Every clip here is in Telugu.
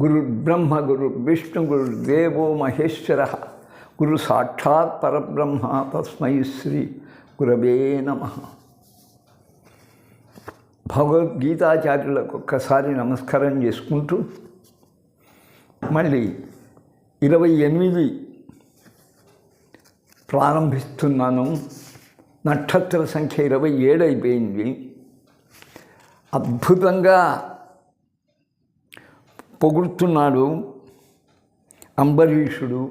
గురు బ్రహ్మ గురు విష్ణు గురు దేవో మహేశ్వర. గురు సాక్షాత్ పరబ్రహ్మ తస్మై శ్రీ గురవే నమ. భగవద్గీతాచార్యులకు ఒక్కసారి నమస్కారం చేసుకుంటూ మళ్ళీ ఇరవై ఎనిమిది ప్రారంభిస్తున్నాను. నక్షత్ర సంఖ్య ఇరవై ఏడు అయిపోయింది. అద్భుతంగా పొగుడుతున్నాడు. అంబరీషుడు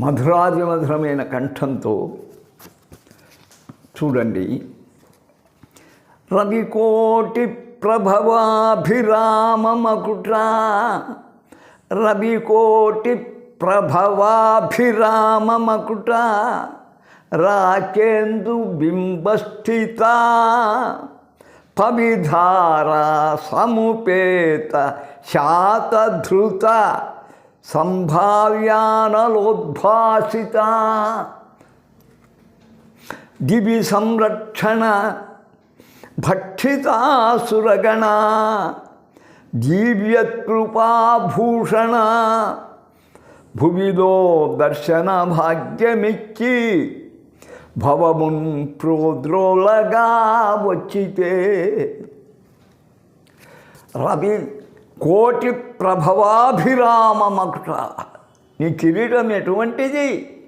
మధురాది మధురమైన కంఠంతో చూడండి. రవికోటి ప్రభవాభిరామమకుట రవికోటి ప్రభవాభిరామకుట రాకేందు బింబస్థిత. పవిధారా సముపేత శాతధృత సంభావ్యానలోద్భాసిత. దివి సంరక్షణ భక్షితాసురగణ దివ్యకృపాభూషణ భువిలో దర్శన భాగ్యమిచ్చి భవమున్ ప్రోద్రోలగా వచ్చితే రవి కోటి ప్రభవాభిరామమకుట. నీ కిరీటం ఎటువంటిది?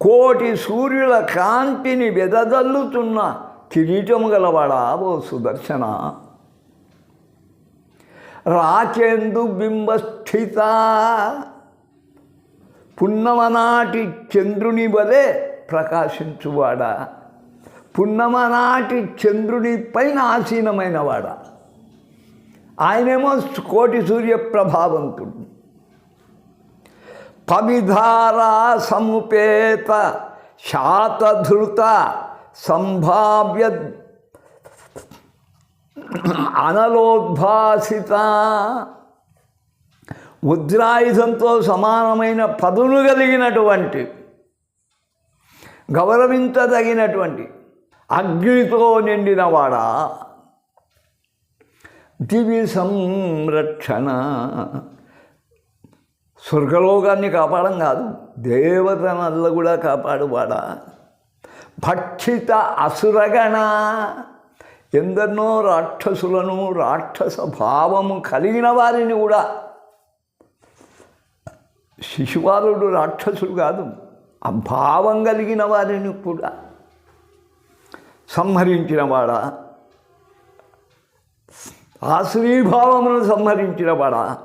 కోటి సూర్యుల కాంతిని వెదజల్లుతున్న కిరీటము గలవాడా ఓ సుదర్శన? రాచేందు బింబస్థిత. పున్నమనాటి చంద్రుని వలె ప్రకాశించువాడా? పున్నమనాటి చంద్రుని పైన ఆసీనమైనవాడా. ఆయనేమో కోటి సూర్య ప్రభావంతుడు. పవిధారా సముపేత శాతధృత సంభావ్య అనలోద్భాసిత. ఉద్రాయుధంతో సమానమైన పదును కలిగినటువంటి గౌరవించదగినటువంటి అగ్నితో నిండినవాడా? దివి సంరక్షణ. స్వర్గలోకాన్ని కాపాడం కాదు దేవతనల్ల కూడా కాపాడువాడా? భక్షిత అసురగణ. ఎందరినో రాక్షసులను రాక్షస భావము కలిగిన వారిని కూడా. శిశువాలుడు రాక్షసుడు కాదు. భావం కలిగిన వారిని కూడా సంహరించినవాడా ఆశ్రీభావమును సంహరించినవాడా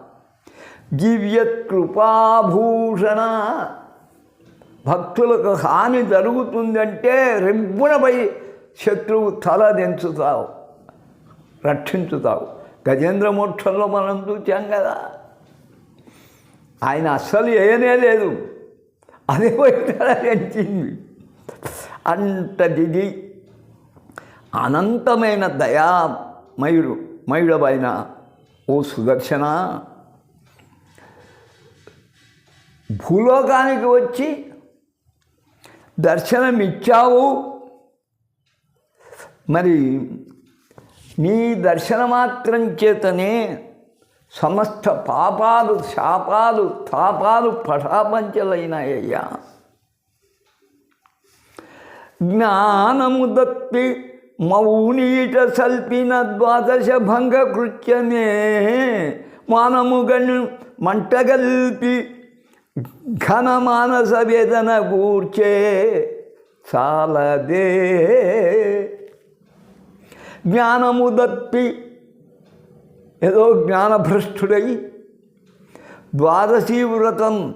దివ్యకృపాభూషణ భక్తులకు హాని జరుగుతుందంటే రెబ్బునపై శత్రువు తల దించుతావు రక్షించుతావు. గజేంద్ర మోక్షంలో మనం చూచాం కదా. ఆయన అస్సలు ఏనే లేదు. అదే పోయి అంతటిది అనంతమైన దయామయుడు మయుడమైన ఓ సుదర్శన భూలోకానికి వచ్చి దర్శనమిచ్చావు. మరి నీ దర్శనమాత్రం చేతనే సమస్త పాపాలు శాపాలు తాపాలు పఠాపంచలైనాయ్యా జ్ఞానము దప్పి మౌనీట సల్పిన ద్వాదశ భంగ కృత్యమే మానము గను మంటగల్పి ఘన మానస వేదన కూర్చే చాలదే. జ్ఞానము దప్పి ఏదో జ్ఞానభ్రష్టుడై ద్వాదశీ వ్రతం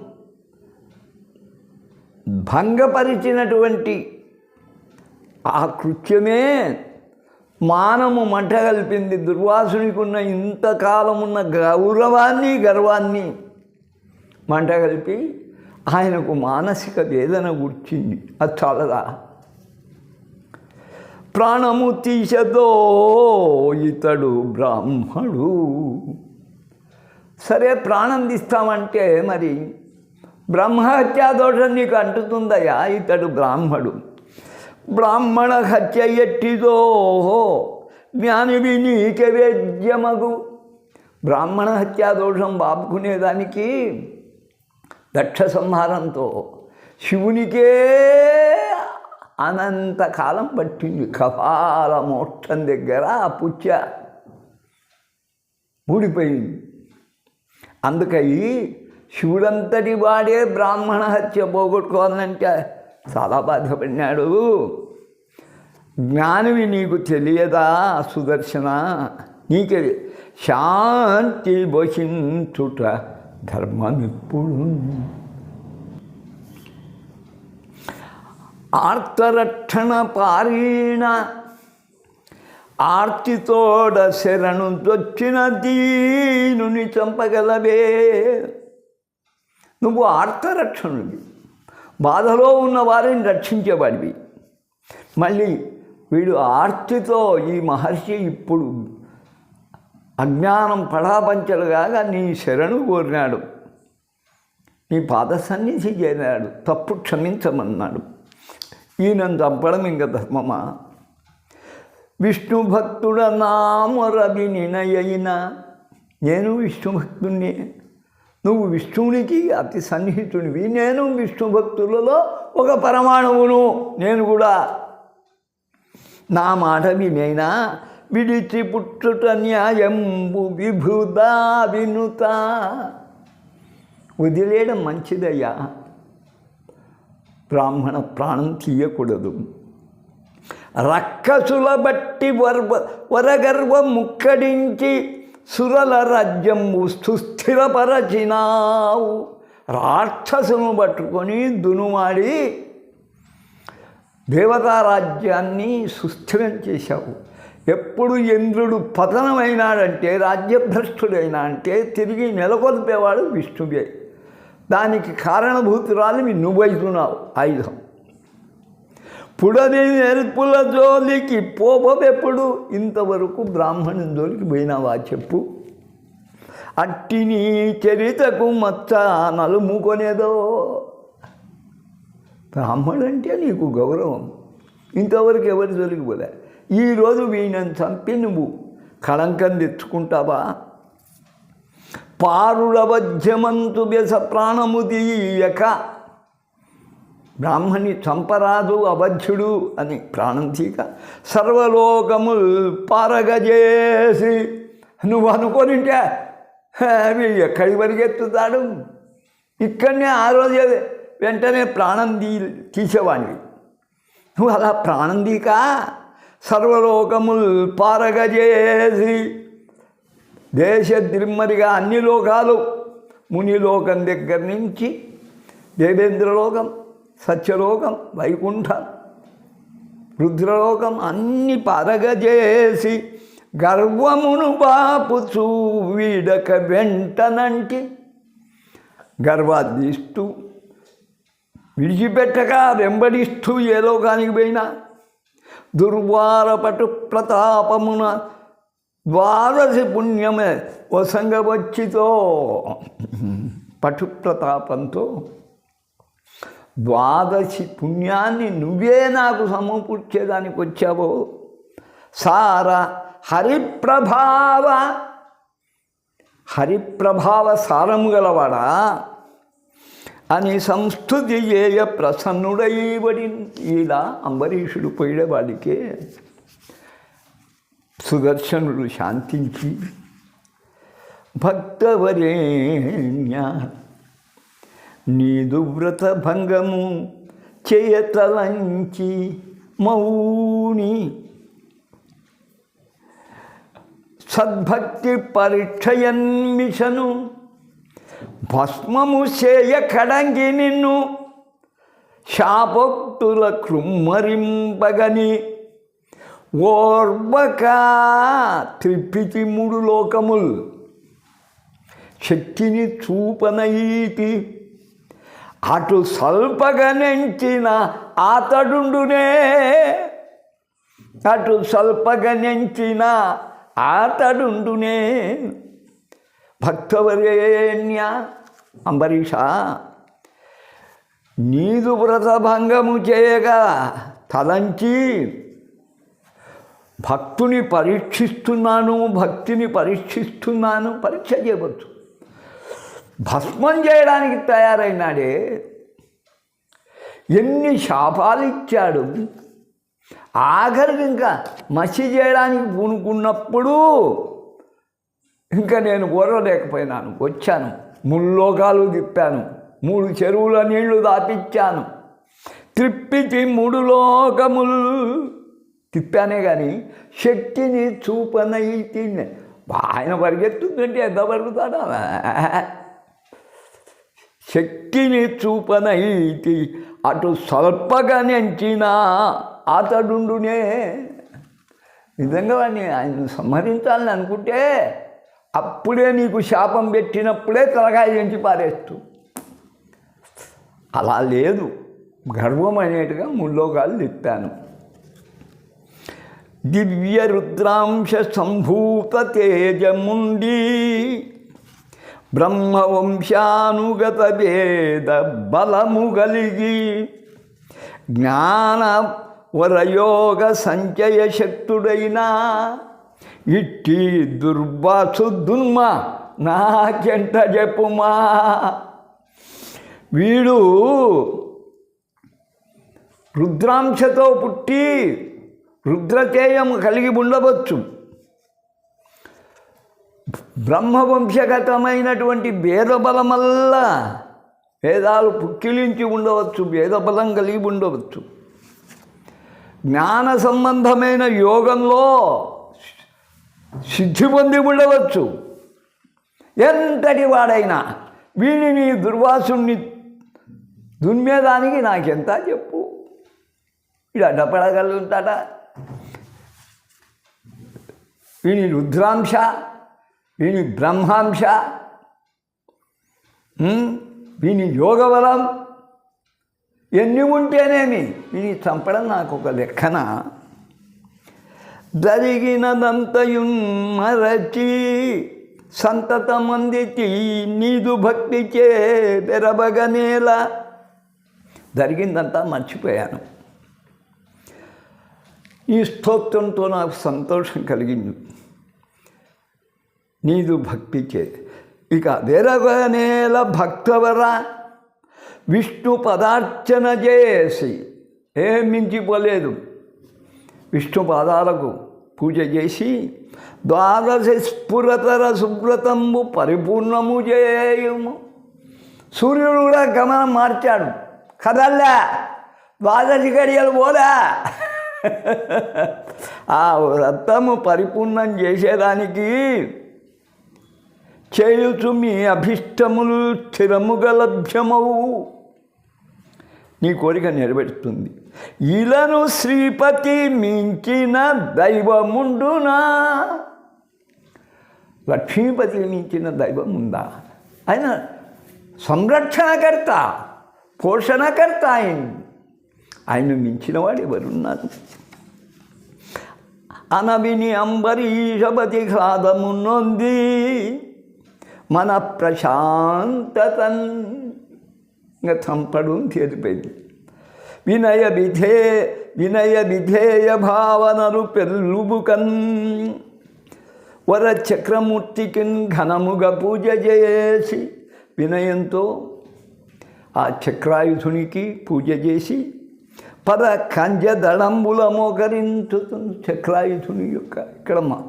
భంగపరిచినటువంటి ఆ కృత్యమే మానము మంట కలిపింది. దుర్వాసునికి ఉన్న ఇంతకాలమున్న గౌరవాన్ని గర్వాన్ని మంట కలిపి ఆయనకు మానసిక వేదన గుర్చింది. అది చాలదా? ప్రాణము తీసదో ఇతడు బ్రాహ్మడు. సరే ప్రాణం తీస్తామంటే మరి బ్రహ్మహత్యా దోషం నీకు అంటుతుందయ్యా ఇతడు బ్రాహ్మడు. బ్రాహ్మణ హత్య ఎట్టిదో జ్ఞానివి నీకే వేద్యమగు. బ్రాహ్మణ హత్యా దోషం బాపుకునేదానికి దక్ష సంహారంతో శివునికే అనంతకాలం పట్టింది కపాల మోక్షం దగ్గర ఆ పుచ్చ ఊడిపోయింది. అందుకని శివుడంతటి వాడే బ్రాహ్మణ హత్య పోగొట్టుకోవాలంటే చాలా బాధపడినాడు. జ్ఞానివి నీకు తెలియదా సుదర్శన? నీకే శాంతి వహించుట ధర్మమిప్పుడు ఆర్తరక్షణ పారీణ ఆర్తితోడ శరణు దొచ్చిన దీనుని చంపగలవే. నువ్వు ఆర్తరక్షణుడివి. బాధలో ఉన్న వారిని రక్షించేవాడివి. మళ్ళీ వీడు ఆర్తితో ఈ మహర్షి ఇప్పుడు అజ్ఞానం పడాపంచలుగా నీ శరణు కోరినాడు. నీ పాద సన్నిధి చేరాడు. తప్పు క్షమించమన్నాడు. ఈయనను చంపడం ఇంక ధర్మమా? విష్ణుభక్తుడ నామరవి నినయైన. నేను విష్ణు భక్తుణ్ణి నువ్వు విష్ణువునికి అతి సన్నిహితుడివి నేను విష్ణు భక్తులలో ఒక పరమాణువును. నేను కూడా. నా మాట వినైనా విడిచి పుట్టుట న్యాయంబు విభుదా వినుత. వదిలేయడం మంచిదయ్యా. బ్రాహ్మణ ప్రాణం తీయకూడదు. రక్కసుల బట్టి వర్వ వరగర్వ ముక్కడించి సురల రాజ్యం సుస్థిరపరచినావు. రాక్షసును పట్టుకొని దునుమాడి దేవతారాజ్యాన్ని సుస్థిరం చేశావు. ఎప్పుడు ఇంద్రుడు పతనమైనాడంటే రాజ్యభ్రష్టుడైనా అంటే తిరిగి నెలకొల్పేవాడు విష్ణువే. దానికి కారణభూతురాలు నువ్వైతున్నావు. ఆయుధం పుడని నెరుపుల జోలికి పోపెప్పుడు ఇంతవరకు బ్రాహ్మణు జోలికి పోయినావా చెప్పు. అట్టి నీ చరితకు మచ్చ నలుముకొనేదో. బ్రాహ్మణుడు అంటే నీకు గౌరవం. ఇంతవరకు ఎవరి జోలికి పోలే. ఈరోజు వీణను చంపి నువ్వు కళంకం తెచ్చుకుంటావా? పారుడవధ్యమంతు వ్యస ప్రాణము తీయక బ్రాహ్మణి చంపరాదు అవధ్యుడు అని ప్రాణం తీక సర్వలోకముల్ పారగజేసి నువ్వు అనుకోనింటే ఎక్కడి పరిగెత్తుతాడు? ఇక్కడనే ఆ రోజే వెంటనే ప్రాణం తీ తీసేవాడివి. నువ్వు అలా ప్రాణం తీక సర్వలోకముల్ పారగజేసి దేశ దిమ్మరిగా అన్ని లోకాలు మునిలోకం దగ్గర నుంచి దేవేంద్రలోకం సత్యలోకం వైకుంఠం రుద్రలోకం అన్ని పరగజేసి గర్వమును బాపు చూడక వెంటనంటి గర్వాధిస్తూ విడిచిపెట్టక వెంబడిస్తూ ఏ లోకానికి పోయినా దుర్వారపటు ప్రతాపమున ద్వాదశి పుణ్యమే వసంగవచ్చితో. పటు ప్రతాపంతో ద్వాదశి పుణ్యాన్ని నువ్వే నాకు సమకూర్చేదానికి వచ్చావో సార హరిప్రభావ. హరిప్రభావ సారము గలవాడా? అని సంస్థుతి చేయ ప్రసన్నుడైబడి ఇలా అంబరీషుడు పోయేవాడికే సుదర్శనుడు శాంతించి భక్తవరేణ్య నీదు వ్రత భంగము చేయతలంచి మౌని సద్భక్తి పరీక్షయన్మిషను భస్మము చేయ కడంగి నిన్ను శాపక్తుల కృమ్మరింపగని ఓర్వక త్రిప్పితి మూడు లోకముల్. శక్తిని చూపనయీతి అటు స్వల్పగనెంచిన ఆతడుండునే. అటు స్వల్పగనెంచిన ఆతడుండునే. భక్తవరేణ్య అంబరీష నీదు వ్రతభంగము చేయగా తలంచి భక్తుని పరీక్షిస్తున్నాను భక్తిని పరీక్షిస్తున్నాను పరీక్ష చేయవచ్చు. భస్మం చేయడానికి తయారైనాడే. ఎన్ని శాపాలు ఇచ్చాడు. ఆఖరికి ఇంకా మసి చేయడానికి పూనుకున్నప్పుడు ఇంకా నేను ఓరలేకపోయినాను వచ్చాను. ముల్లోకాలు తిప్పాను. మూడు చెరువుల నీళ్ళు దాపించాను త్రిప్పితి మూడు లోకములు తిప్పానే కానీ శక్తిని చూపనైతి ఆయన పరిగెత్తుందంటే ఎంత పరుగుతాడా శక్తిని చూపనైతి అటు స్వల్పగా నెంచిన అతడుండునే. నిజంగా వాడిని ఆయన సంహరించాలని అనుకుంటే అప్పుడే నీకు శాపం పెట్టినప్పుడే తలకాయ ఎంచి పారేస్తూ. అలా లేదు. గర్వం అనేట్టుగా ముల్లోకాలు తిప్పాను. దివ్య రుద్రాంశ సంభూత తేజముండి బ్రహ్మవంశానుగత వేద బలము కలిగి జ్ఞాన వరయోగ సంచయ శక్తుడైన ఇట్టి దుర్వాసు దున్మ నాకెంట చెప్పుమా వీడు రుద్రాంశతో పుట్టి రుద్రతేయం కలిగి ఉండవచ్చు. బ్రహ్మవంశగతమైనటువంటి వేదబలం వేదాలు పుక్కిలించి ఉండవచ్చు భేదబలం కలిగి ఉండవచ్చు. జ్ఞాన సంబంధమైన యోగంలో సిద్ధి పొంది ఉండవచ్చు. ఎంతటి వాడైనా వీడిని దుర్వాసుని దున్మేదానికి నాకెంత చెప్పు. ఇడ అడ్డపడగలుగుతాడా? వీని రుద్రాంశ వీని బ్రహ్మాంశ వీని యోగబలం ఎన్ని ఉంటేనేమి? వీని చంపడం నాకు ఒక లెక్కన. జరిగినదంతయు మరచి సంతతమందితి నీదు భక్తి చే పెరబగనేలా. జరిగిందంతా మర్చిపోయాను. ఈ స్తోత్రంతో నాకు సంతోషం కలిగింది. నీదు భక్తి చే ఇక వెరగనేల భక్తవర విష్ణు పదార్చన చేసి ఏం మించిపోలేదు. విష్ణు పాదాలకు పూజ చేసి ద్వాదశ స్ఫురతర సుబ్రతంబు పరిపూర్ణము చేయము. సూర్యుడు కూడా గమనం మార్చాడు. కదల్లా? ద్వాదశి గడియలు పోలే ఆ వ్రతము పరిపూర్ణం చేసేదానికి చేయుచు మీ అభిష్టములు స్థిరముగా లభ్యమవు. నీ కోరిక నెరవేరుతుంది ఇలను శ్రీపతి మించిన దైవముండునా? లక్ష్మీపతి మించిన దైవం ఉందా ఆయన సంరక్షణకర్త పోషణకర్త ఆయన. ఆయన మించిన వాడు ఎవరున్నారు? అనవిని అంబరీషపతి ఖాదము నొంది మన ప్రశాంతతన్. ఇంకా చంపడు తెలిపోయింది. వినయ విధే వినయ విధేయ భావనలు పెళ్ళుబుకన్. వర చక్రమూర్తికి ఘనముగా పూజ చేసి వినయంతో ఆ చక్రాయుధునికి పూజ చేసి పద కంజ మోకరించుతుంది చక్రాయుధుని యొక్క ఇక్కడ మా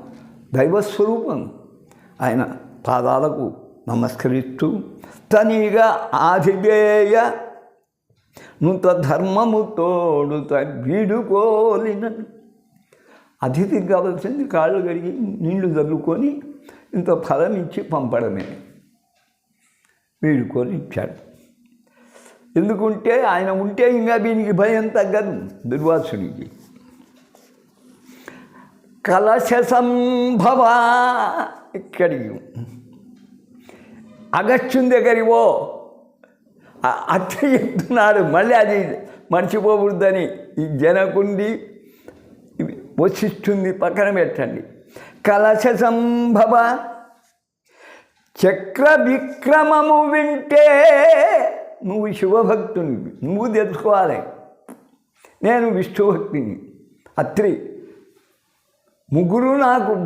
దైవస్వరూపం. ఆయన పాదాలకు నమస్కరిస్తూ తనిగా ఆదివేయ నుత ధర్మము తోడు వీడుకోలినను అతిథికి కావాల్సింది కాళ్ళు కడిగి నీళ్ళు చల్లుకొని ఇంత ఫలం ఇచ్చి పంపడమే. వీడుకొని ఇచ్చాడు ఎందుకుంటే ఆయన ఉంటే ఇంకా దీనికి భయం తగ్గదు దుర్వాసునికి కలశ సంభవ ఇక్కడికి. అగస్త్యుని దగ్గరివో అత్త చెప్తున్నాడు మళ్ళీ అది మర్చిపోకూడదని. ఈ జనకుండి వశిష్ఠుంది పక్కన పెట్టండి. కలశ సంభవ చక్ర విక్రమము వింటే నువ్వు శివభక్తుని నువ్వు తెలుసుకోవాలి. నేను విష్ణుభక్తిని. అత్రి ముగ్గురు నాకు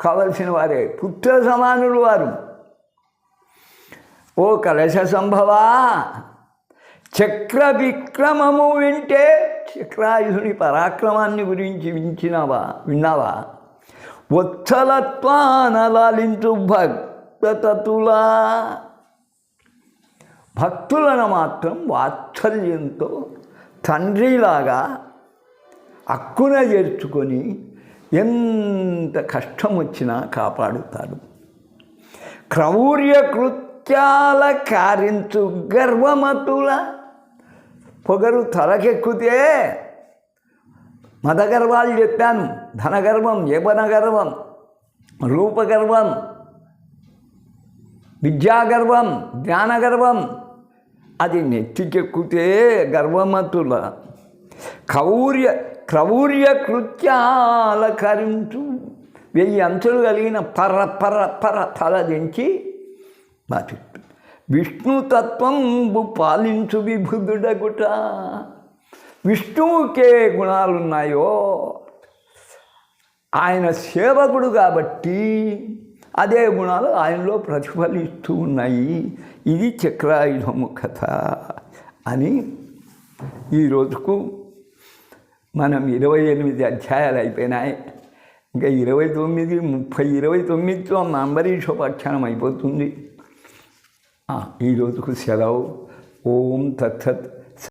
కావలసిన వారే. పుత్ర సమానులు వారు. ఓ కలశ సంభవా చక్ర విక్రమము వింటే చక్రాయుధుని పరాక్రమాన్ని గురించి వించినావా విన్నావా? వత్సలత్వాన లాలించు భక్తతులా భక్తులను మాత్రం వాత్సల్యంతో తండ్రిలాగా అక్కున చేర్చుకొని ఎంత కష్టం వచ్చినా కాపాడుతాడు. క్రౌర్య కృత్యాల కారించు గర్వమతుల పొగరు తలకెక్కితే మదగర్వాలు చెప్పాను ధనగర్వం యవన గర్వం రూపగర్వం విద్యాగర్వం జ్ఞానగర్వం అది నెత్తికెక్కితే గర్వమతుల కౌర్య క్రౌర్య కృత్యాలకరించు వెయ్యి అంచులు కలిగిన పర పర పర తల దించి బాధిస్తు విష్ణుతత్వం పాలించు విభుదుడగుట. విష్ణువుకే గుణాలున్నాయో. ఆయన సేవకుడు కాబట్టి అదే గుణాలు ఆయనలో ప్రతిఫలిస్తూ ఉన్నాయి. ఇది చక్రాయుధము కథ అని ఈ రోజుకు మనం ఇరవై ఎనిమిది అధ్యాయాలు అయిపోయినాయి. ఇంకా ఇరవై తొమ్మిది ముప్పై ఇరవై తొమ్మిదితో అంబరీషోపాఖ్యానం అయిపోతుంది. ఈరోజుకు ఈ రోజుకు సెలవు. ఓం తత్సత్